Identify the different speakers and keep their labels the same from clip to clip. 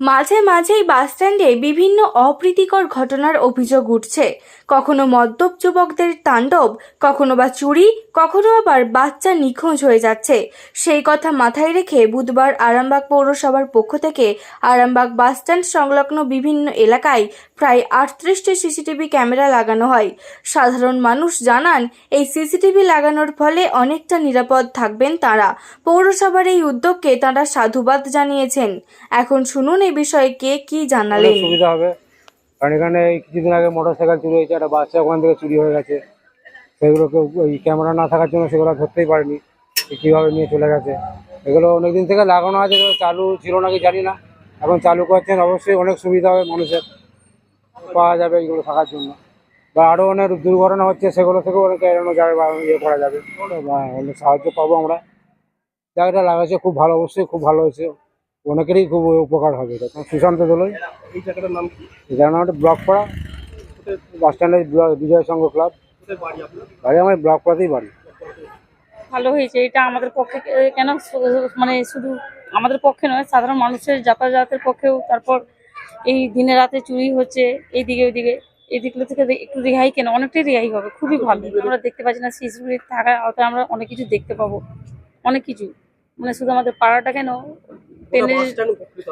Speaker 1: মাঝে মাঝেই বাসস্ট্যান্ডে বিভিন্ন অপ্রীতিকর ঘটনার অভিযোগ উঠছে। কখনো মদ্যপ যুবকদের তাণ্ডব, কখনো বা চুরি, কখনো আবার বাচ্চা নিখোঁজ হয়ে যাচ্ছে। সেই কথা মাথায় রেখে বুধবার আরামবাগ পৌরসভার পক্ষ থেকে আরামবাগ বাসস্ট্যান্ড সংলগ্ন বিভিন্ন এলাকায় প্রায় আটত্রিশটি সিসিটিভি ক্যামেরা লাগানো হয়। সাধারণ মানুষ জানান, এই সিসিটিভি লাগানোর ফলে অনেকটা নিরাপদ থাকবেন তারা। পৌরসভার এই উদ্যোগকে তারা সাধুবাদ জানিয়েছেন। এখন শুনুন এই বিষয়ে কে কি জানালেন
Speaker 2: সুবিধা হবে। কারণ এখানে কিছুদিন আগে মোটর সাইকেল চুরি হয়েছে, একটা বাচ্চা ওখান থেকে চুরি হয়ে গেছে। সেগুলোকে ওই ক্যামেরা না থাকার জন্য সেগুলো ধরতেই পারেনি কীভাবে নিয়ে চলে গেছে। এগুলো অনেকদিন থেকে লাগানো আছে চালু ছিল নাকি জানি না। এখন চালু করছেন, অবশ্যই অনেক সুবিধা হবে মানুষের, পাওয়া যাবে এগুলো থাকার জন্য। বা আরও অনেক দুর্ঘটনা হচ্ছে, সেগুলো থেকেও অনেক এড়ানো যাবে বা ইয়ে করা যাবে। অনেক সাহায্য পাবো আমরা। জায়গাটা লাগাচ্ছে, খুব ভালো, অবশ্যই খুব ভালো হয়েছে। অনেকেরই খুব উপকার হবে এটা। সুশান্ত দোলই
Speaker 3: এই জায়গাটার নাম কি?
Speaker 2: নাম হচ্ছে ব্লক পাড়া বাস স্ট্যান্ডের বিজয় সংঘ ক্লাব।
Speaker 3: বাড়ি
Speaker 2: আমার ব্লক পাড়াতেই বাড়ি।
Speaker 4: ভালো হয়েছে এটা আমাদের পক্ষে কেন মানে শুধু আমাদের পক্ষে নয় সাধারণ মানুষের যাতায়াতের পক্ষেও তারপর এই দিনে রাতে চুরি হচ্ছে এইদিকে ওইদিকে এই দিকগুলো থেকে একটু রেহাই কেন? অনেকটাই রেহাই হবে খুবই ভালো। আমরা দেখতে পাচ্ছি না শিশুগুলি থাকার আওতায় আমরা অনেক কিছু দেখতে পাবো। অনেক কিছু। মানে শুধু আমাদের পাড়াটা কেন
Speaker 3: হবে।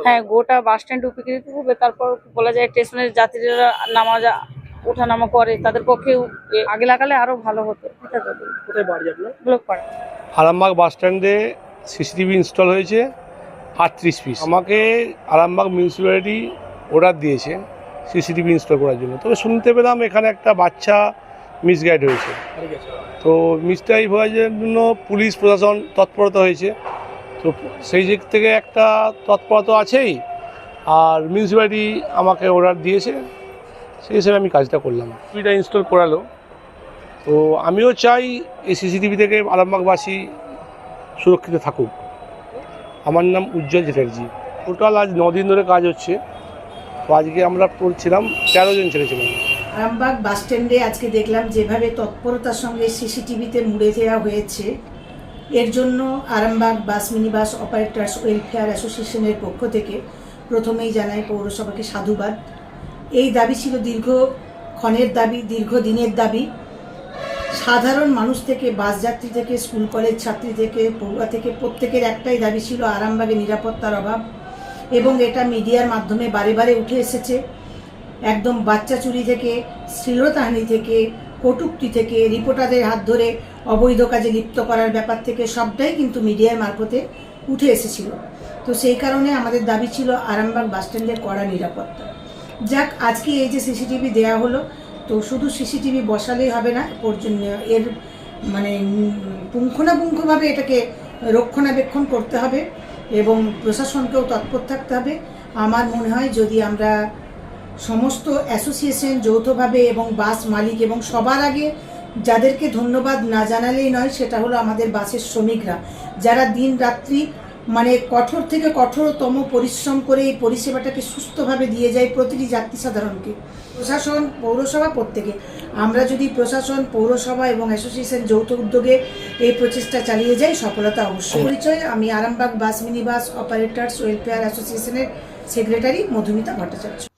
Speaker 4: হ্যাঁ গোটা বাস স্ট্যান্ড উপকৃত হবে। তারপর বলা যায় স্টেশনের যাত্রীরা নামা যা ওঠা নামা করে। তাদের পক্ষেও এ আগে লাগালে আরও ভালো হতো।
Speaker 3: কোথায় বাড়ি আপনার?
Speaker 5: আরামবাগ বাস স্ট্যান্ডে সিসিটিভি ইনস্টল হয়েছে আটত্রিশ পিস আমাকে আরামবাগ মিউনিসিপ্যালিটি অর্ডার দিয়েছে সিসিটিভি ইনস্টল করার জন্য। তবে শুনতে পেলাম এখানে একটা বাচ্চা মিসগাইড হয়েছে। তো মিসগাইড হওয়ার জন্য পুলিশ প্রশাসন তৎপরতা হয়েছে। তো সেই দিক থেকে একটা তৎপরতা আছেই। আর মিউনিসিপ্যালিটি আমাকে অর্ডার দিয়েছে সেই হিসেবে আমি কাজটা করলাম। টিভিটা ইনস্টল করালো? তো আমিও চাই এই সিসিটিভি থেকে আরামবাগবাসী সুরক্ষিত থাকুক। আমার নাম উজ্জ্বল চ্যাটার্জি। টোটাল আজ দিন ধরে কাজ হচ্ছে। তো আজকে আমরা পড়ছিলাম তেরো জন ছেড়েছিলাম
Speaker 6: আরামবাগ বাস স্ট্যান্ডে আজকে দেখলাম যেভাবে তৎপরতার সঙ্গে সিসিটিভিতে মুড়ে দেওয়া হয়েছে এর জন্য Arambagh bus mini bus operators welfare অ্যাসোসিয়েশনের পক্ষ থেকে প্রথমেই জানাই পৌরসভাকে সাধুবাদ। এই দাবি ছিল দীর্ঘ ক্ষণের দাবি, দীর্ঘ দিনের দাবি। সাধারণ মানুষ থেকে, বাস যাত্রী থেকে, স্কুল, কলেজ ছাত্রী থেকে, পড়ুয়া থেকে, প্রত্যেকের একটাই দাবি ছিল আরামবাগে নিরাপত্তার অভাব এবং এটা মিডিয়ার মাধ্যমে বারে বারে উঠে এসেছে। একদম বাচ্চা চুরি থেকে, শ্লীলতাহানি থেকে কটুক্তি থেকে রিপোর্টারদের হাত ধরে অবৈধ কাজে লিপ্ত করার ব্যাপার থেকে সবটাই কিন্তু মিডিয়ার মারফতে উঠে এসেছিল। তো সেই কারণে আমাদের দাবি ছিল আরামবাগ বাসস্ট্যান্ডের কড়া নিরাপত্তা। যাক, আজকে এই যে সিসিটিভি দেয়া হলো, তো শুধু সিসিটিভি বসালেই হবে না এর মানে পুঙ্খানুপুঙ্খভাবে এটাকে রক্ষণাবেক্ষণ করতে হবে এবং প্রশাসনকেও তৎপর থাকতে হবে। আমার মনে হয় যদি আমরা সমস্ত অ্যাসোসিয়েশন যৌথভাবে এবং বাস মালিক এবং সবার আগে যাদেরকে ধন্যবাদ না জানালেই নয়, সেটা হলো আমাদের বাসের শ্রমিকরা। যারা দিন রাত্রি মানে কঠোর থেকে কঠোরতম পরিশ্রম করে এই পরিষেবাটাকে সুস্থভাবে দিয়ে যায় প্রতিটি যাত্রী সাধারণকে প্রশাসন, পৌরসভা প্রত্যেকে। আমরা যদি প্রশাসন, পৌরসভা এবং অ্যাসোসিয়েশন যৌথ উদ্যোগে এই প্রচেষ্টা চালিয়ে যাই, সফলতা অবশ্যই। পরিচয়, আমি Arambagh bus mini bus operators welfare অ্যাসোসিয়েশনের সেক্রেটারি মধুমিতা ভট্টাচার্য।